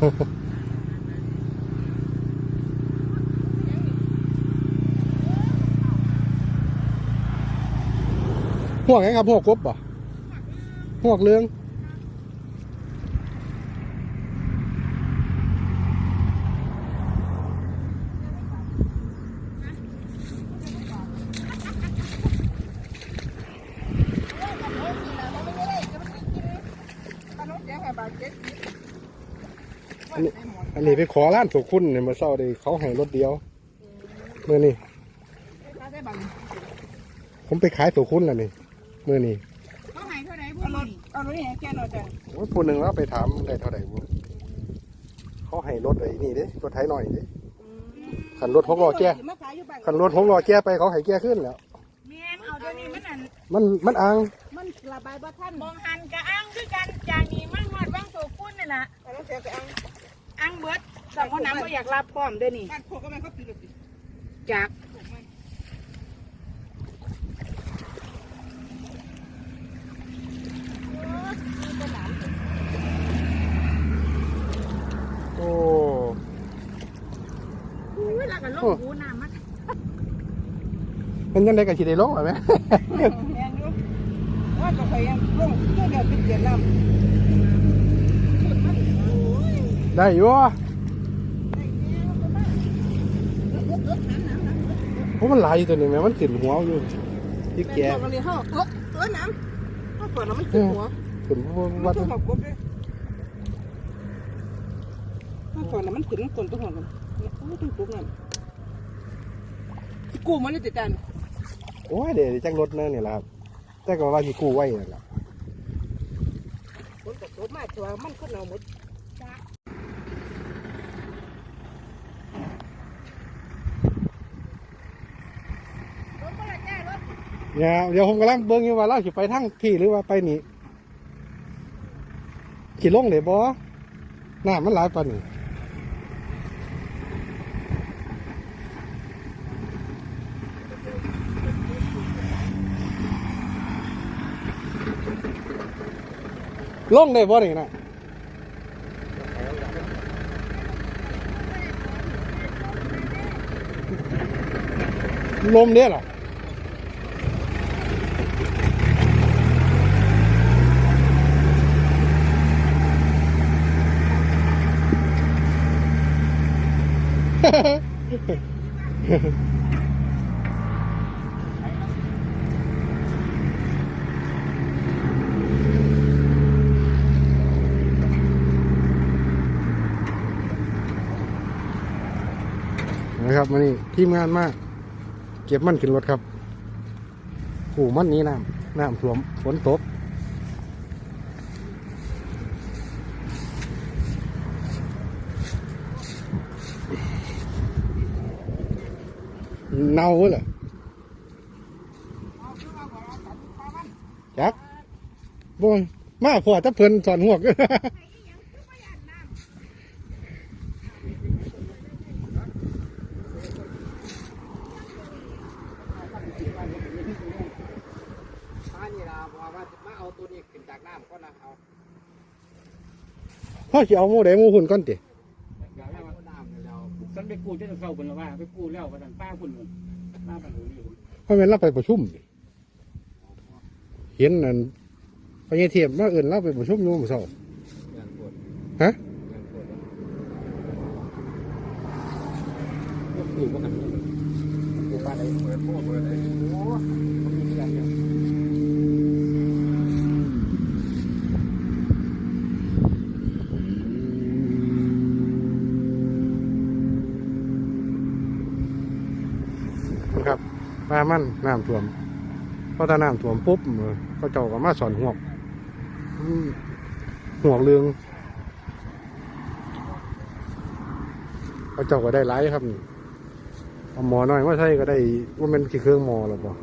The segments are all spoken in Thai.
หวกไงครับหวกกบป่ะหวกเรือง อันนี้อันนี้ไปขอร้านสุคุณเนี่ยมาเศร้าเลยเขาให้รถเดียวเมื่อนี้ผมไปขายสุคุณแล้วนี่เมื่อนี้เขาหายเท่าไหร่พวกนี้เอารถนี่แกนเราจะโอ้ยผู้หนึ่งแล้วไปถามได้เท่าไหร่บุเขาให้รถไอ้นี่เด้รถไถหน่อยเด้ขันรถหกล้อแก่มาขายอยู่บ้านขันรถหกล้อแก่ไปเขาให้แก่ขึ้นแล้วแม่นเอาเดี๋ยวนี้มันนั่นมันมันอัง มันระบายบ่ทันมองหันกะอ้างคือกันจากนี้มันหอดวังโสกุนนี่ล่ะเอาแล้วเสียไปเอาอ้างเบิดสั่งว่าน้ำก็อยากรับพร้อมเด้อนี่บ้านพวกก็มันเขาปีกจากโอ้เวลากันลงหูน้ำมันเป็นยังไงกับชีได้ลงหรือไหมแม่ นอยู่ว่าก็ไปยังลงเจ้าเดียวเป็นเกียรติน้ำได้อยู่เพราะมันไหลายอยู่ตัวนี้แม่มันขึ้นหัวอยู่ที่แกบอกกันเลยเฮาเออเออน้ำถ้าเปิดแล้วมันขึ้นหัวขึ้นวัมันดต้องหอบกบเลยถ้าเปิดแล้วมันขึ้นคนต้องหอบกันโอ้ต้องกบนั่นกูมันนี่ติดกันโอ้ยเดี๋ยวจังรถนั่นนี่แหละครับ แต่ก็ว่าที่กู้ไว้นั่นแหละคนกับกบมาชัวมันขึ้นเอาหมดเนี่ยเดี๋ยวผมกำลังเบิ่งอยู่ว่าเราสิไปทางที่หรือว่าไปนี่ขี่ลงเดี๋ยวบ่น้ามันหลายปานนี่ ลงได้บ่นี่นะลมเนี่ยหรอเฮ้ นะครับมานี่ทีมงานมาก เก็บมันขึ้นรถครับขู่มันนี้น้ำน้ำท่วมฝนตกเน่าเหรอจักบ่ยมาพอจะเพิ่นสอนหัวก อันนี้ล่ะว่าว่ามาเอา ตัวนี้ขึ้นจากน้ำก่อนนะเอาพ่อสิเอาหมูแดงหมูหุ่นก่อนติอย่าให้มันน้ำแล้วสันไปกู้เจ้าเข้าคนละว่า ไปกู้แล้วก็สั่งป้าคุณป้าปันหูนี่เพราะแม่นเราไปประชุมนี่เห็นนั่นพญาเทียมมาเอื่นเราไปประชุมอยู่มื้อเช้าอย่างปวดฮะอย่างปวดก็กู้ก็กันกูป้าได้เปิดโม่เปิดได้โอ้มันมีอ มามันน้ำท่วมเพราะถ้าน้ำท่วมปุ๊บก็เจ้าก็มาสอนหวกหัวกเรืองเขาเจ้าก็ได้ไลายครับมอหมอน้อยว่าใช่ก็ได้ว่ามันกี่เครื่องหมอหรอปะ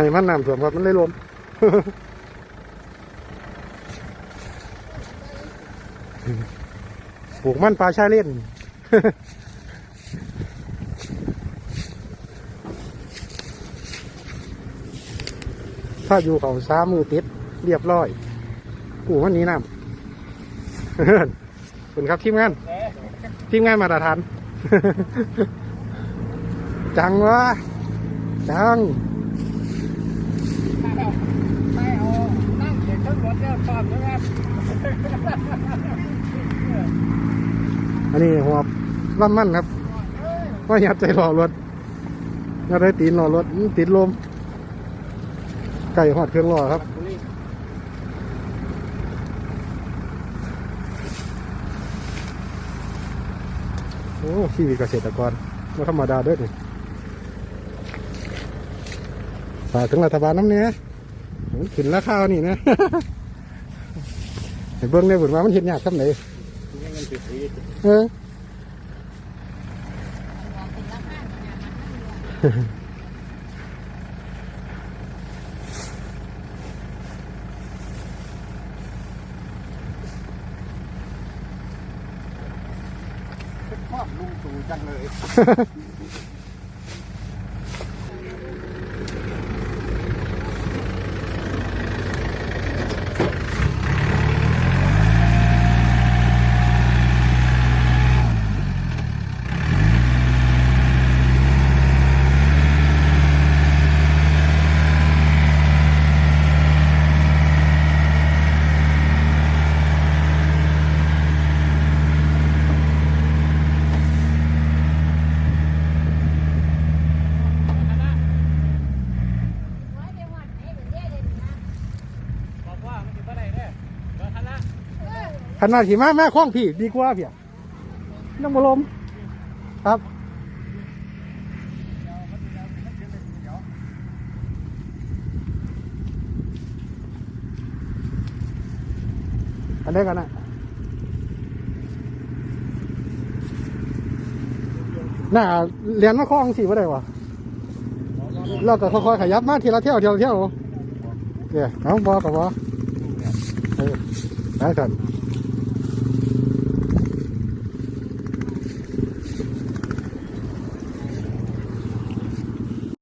ให้มันน้ำท่วมครับมันเลยลมปลูกมันปลาชายเล่นถ้าอยู่เขาสามมือติดเรียบร้อยกูมันนี้น้ำคุณครับทีมงาน ทีมงานมาตรฐาน จังวะจัง ไม่เอานั่งเด็กทั้งหมดเนี่ยตอบนะครับ อันนี้หัวลำมั่นครับว่ายัดใจรอรถยัดได้ตีนรอรถติดลม ไก่หอดเครื่องรอครับโอ้ชีวิตเกษตรกรไม่ธรรมดาเด้อนี่ฝากถึงรัฐบาลน้ำเนี้ยขึ้นราคานี่นะ เห็นเบิ้งในบุญมามันเห็นยากครับไหนยังเงินติดสีเออชอบลุงตู่จังเลย บอกว่ามันติดอะไรเด้อเดี๋ยวทันละ ขนาดขี่ม้าแม่คล้องพี่ดีกว่าเพี่ยยังบลมครับอันนี้กันนะน่าเรียนมาคล้องสิว่าได้วะเราก็ค่อยๆขยับมาทีละเที่ยวทีละเที่ยวเนี่ยเอาบอกับบอกเออได้กัน